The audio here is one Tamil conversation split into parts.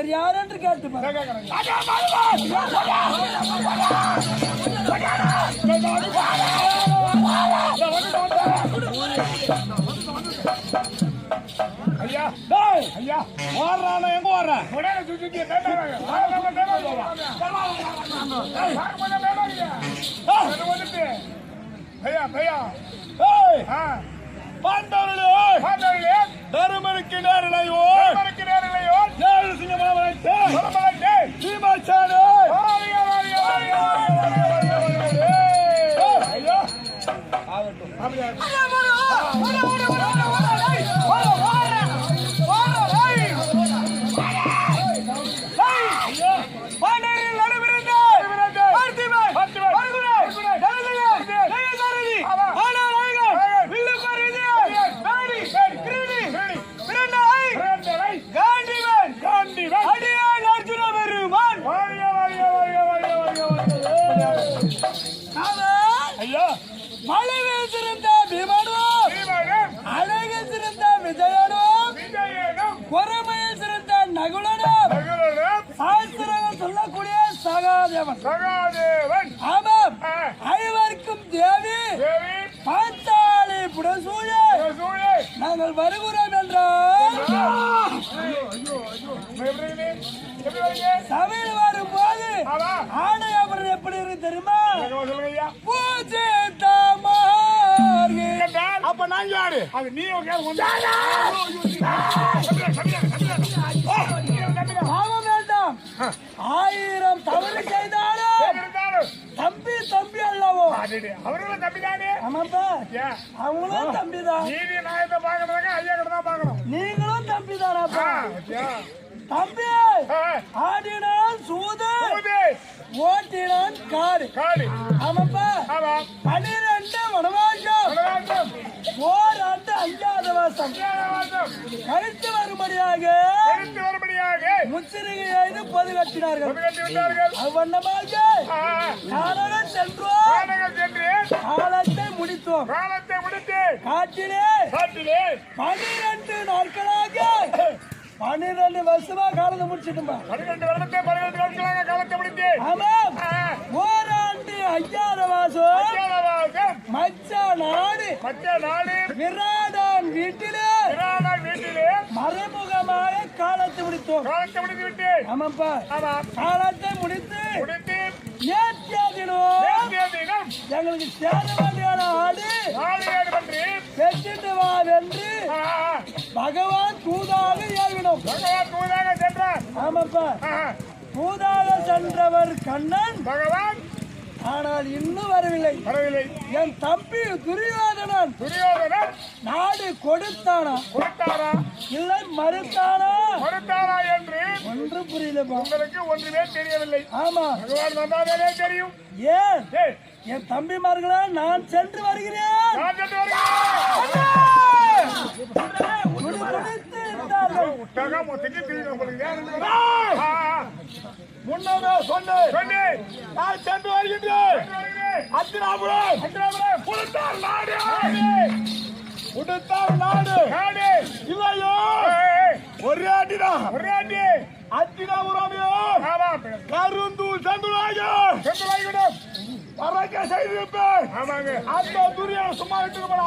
இவர் யார் என்று கேட்டு பாரு. ஐயா ஐயா ஓடுறானா எங்க ஓடுற? உடனே வந்துட்டு பையா பையா. ஏய், ஆ. பாண்டவர்களே பாத்தீங்களே தருமனுக்கு நேரலையோ சிங்கமலவனைத்தே சொல்லப்படாதே சீமாச்சாரு மலைவில் சிறந்த பீமனும் அழகில் சிறந்த விஜயனும் பொறுமையில் சிறந்த நகுலனும் சாஸ்திரங்கள் சொல்லக்கூடிய சகாதேவன். சகாதேவன். ஆமாம் ஐவருக்கும் தேவி பாஞ்சாலி புடசூழே. சூழே நாங்கள் வருகிறோம் என்றால் சபையில் வரும்போது ஆமா. ஆணையபுரம் எப்படி இருக்கு தெரியுமா? அப்ப நான் யாரு அது நீ வேண்டாம் ஆயிரம் தவறு செய்தாலும் தம்பி தம்பி அல்லவோ? அவர்களும் தம்பிதானே ஆமாப்பா ஏன் அவங்களும் தம்பிதான் நீதி நாயத்தை ஐயா கிட்ட தான் பார்க்கணும் நீங்களும் தம்பி தானாப்பா? தம்பி ஆ, ஆடினான் சூது. ஓட்டினான் காடு. காளி ஆமாப்பா. ஆமா. பனிரெண்டு வனவாசம். வனவாசம், ஓராண்டு அஞ்சாத வாசம். கழித்து வரும்படியாக எடுத்து வரும்படியாக எய்து பொது கட்டினார்கள். அவ்வண்ணமாக காரணம் சென்றோம் சென்று காலத்தை முடித்தோம். காலத்தை முடித்து காட்டிலே காட்டிலே பனிரெண்டு நாட்களாக பன்னிரெண்டு வருஷமா காலத்தை முடிச்சிட்டுமா பன்னிரண்டு வருடத்தை பன்னிரண்டு நாட்களாக காலத்தை முடித்து ஆமாம் ஆ, ஓராண்டு ஐயாறு மாசம் அஞ்சாதவாசம், மச்ச நாடு மற்ற நாடு விராடான் வீட்டிலே. பிராணன் வீட்டிலே. மறைமுகமாக காலத்தை முடித்தோம். காலத்தை முடித்து விட்டு ஆமாப்பா. ஆமா. காலத்தை முடித்து முடித்து நேற்றைய தினம் நேற்றைய தினம் எங்களுக்கு வேண்டியான ஆடு நாளையேடு பற்றி பெற்றுட்டு வா வென்று ஆ, பகவான் தூதாக ஏவினோம் பகவான் தூதாக சென்றார். ஆமாப்பா. தூதாக சென்றவர் கண்ணன். பகவான் ஆனால் இன்னும் வரவில்லை வரவில்லை என் தம்பி துரியோதனன் துரியோதனன் நாடு கொடுத்தானா கொடுத்தாரா இல்லை மறுத்தானா மறுத்தாரா என்று ஒன்று புரியலப்பா உங்களுக்கு ஒன்றுமே தெரியவில்லை ஆமா பகவான் வந்தாலே தெரியும் ஏன் என் தம்பிமார்களே நான் சென்று வருகிறேன் நான் சென்று வருகிறேன். உங்களுக்கு முன்னமே சொன்னேன் சொல்லு. நான் சென்று வருகின்றேன். அத்திராபுரம் அக்கிரமம், புலத்தார் நாடு. உடுத்தார் நாடு நாடு. இல்லையோ ஒரே அடிதான் ஒரே அடி. அத்திராபுரமையோ. கருந்தூர் சென்று வாங்கிவிடும். பறக்க செய்திருப்பேன் ஆமாங்க. அந்த துரியான சும்மா விட்டுருப்பா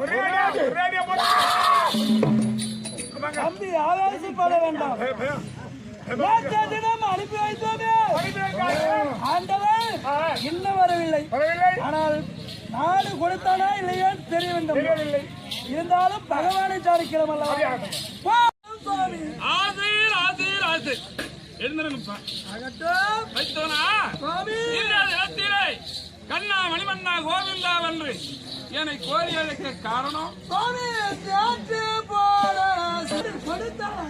ஒரே ஒரே அடியா போடு. தம்பி ஆவேசப்பட வேண்டாம் நேற்றைய தினம் அனுப்பி வைத்தோமே. அனுப்பி வைக்காதே. ஆண்டவன் ஆ, இன்னும் வரவில்லை. வரவில்லை. ஆனால் நாடு கொடுத்தானா இல்லையான்னு தெரிய வேண்டும். இருந்தாலும் பகவானை சாரிக்கிறோம் அல்லவா? சுவாமி. ஆசையில் ஆசையில் ஆசை. எழுந்திருங்கப்பா. ஆகட்டும் வைத்தோனா? சுவாமி. இடத்திலே கண்ணா மணிமண்ணா கோவிந்தா வென்று என்னை கோரி அழைக்க காரணம்? சுவாமி நேற்று போட சரி, கொடுத்தானா?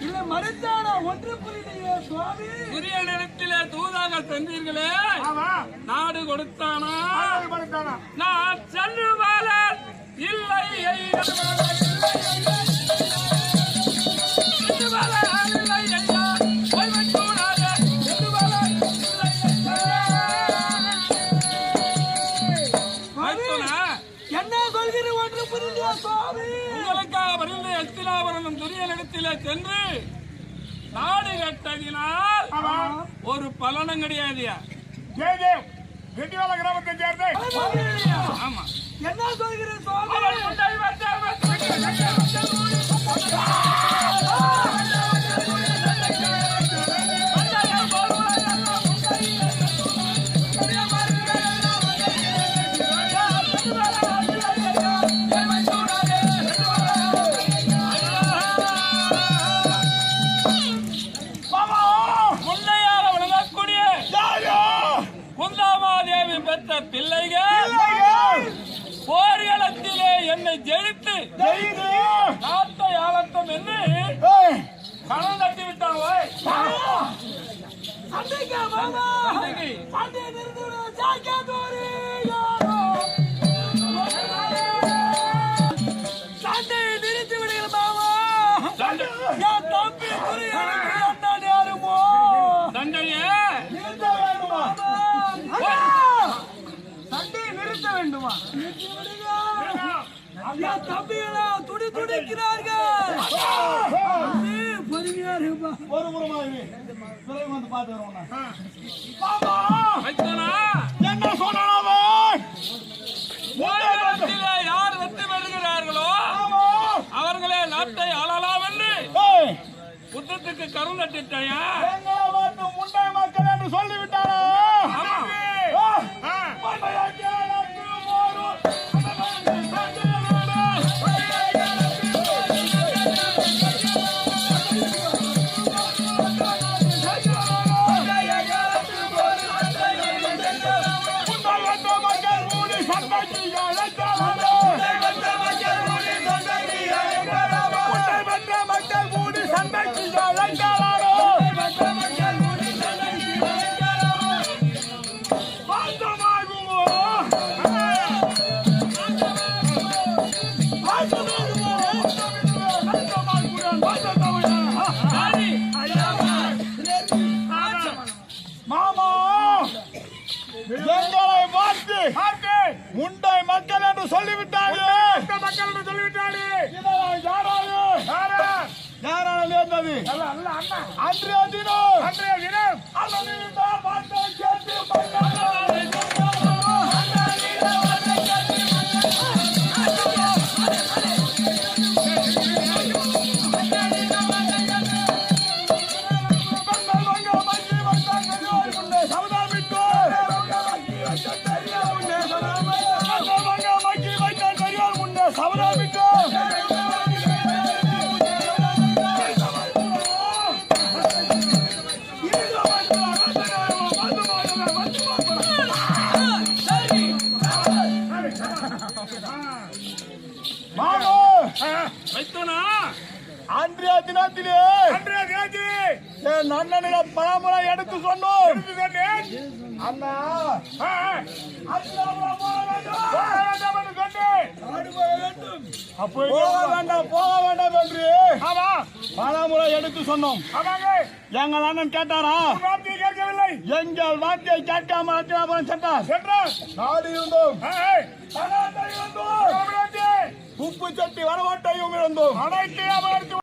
இல்ல மறுத்தானா ஒன்று புரியலையே சுவாமி. புதிய நிலத்திலே தூதாக சென்றீர்களே. நாடு கொடுத்தானா? நான் செல்லுவாளர் இல்லை சென்று நாடு கட்டதினால் ஒரு பலனும் கிடையாதுயா ஜெயதேவ் ரெட்டிவால கிராமத்தை சேர்ந்த ஆமா. என்ன சொல்கிற நாட்டை ஆளட்டும் என்று கணம் தட்டி விட்டான் சண்டைக்கு மாமா. சண்டை நிறுத்து ஜாக்கா தோரி யாரோ? சண்டை நிறுத்தி விடுங்கள் மாமா. சண்டை. என் தம்பி துரியனுக்கு அண்ணன் யாருமோ சண்டைய நிறுத்த வேண்டுமா சண்டை நிறுத்த வேண்டுமா நிறுத்தி விடுங்க என் தம்பிகளா துடி துடிக்கிறார்கள். பொறுமையா இருப்பா ஒரு புறமா இரு பிறகு வந்து பார்த்து வைத்தனா என்ன போர்களத்திலே யார் வெற்றி பெறுகிறார்களோ அவர்களே நாட்டை ஆளலாம் என்று புத்தத்துக்கு மட்டும் முண்டை மக்கள் என்று சொல்லிவிட்டாரா. முண்டை மக்கள் என்று சொல்லிவிட்டார்கள் மக்கள் என்று சொல்லிவிட்டார்கள் யாராவது யாரால? நேர்ந்தது அன்றைய தினம் அன்றைய தினம். மாமோ! வைத்தனா? அன்றைய தினத்திலே அன்றைய தினத்திலே என் அண்ணனிடம் பலமுறை எடுத்து சொன்னோம். எடுத்து சொன்னேன். அண்ணா போக வேண்டாம். போக வேண்டாம் என்று பலமுறை எடுத்து சொன்னோம். எங்கள் அண்ணன் கேட்டாரா? கேட்கவில்லை. எங்கள் வார்த்தையை கேட்காம அத்தியாபுரம் சென்றார். நாடு இருந்தோம். உப்பு சட்டி வரவாட்டையும் இழந்தோம். அனைத்து அமர்த்து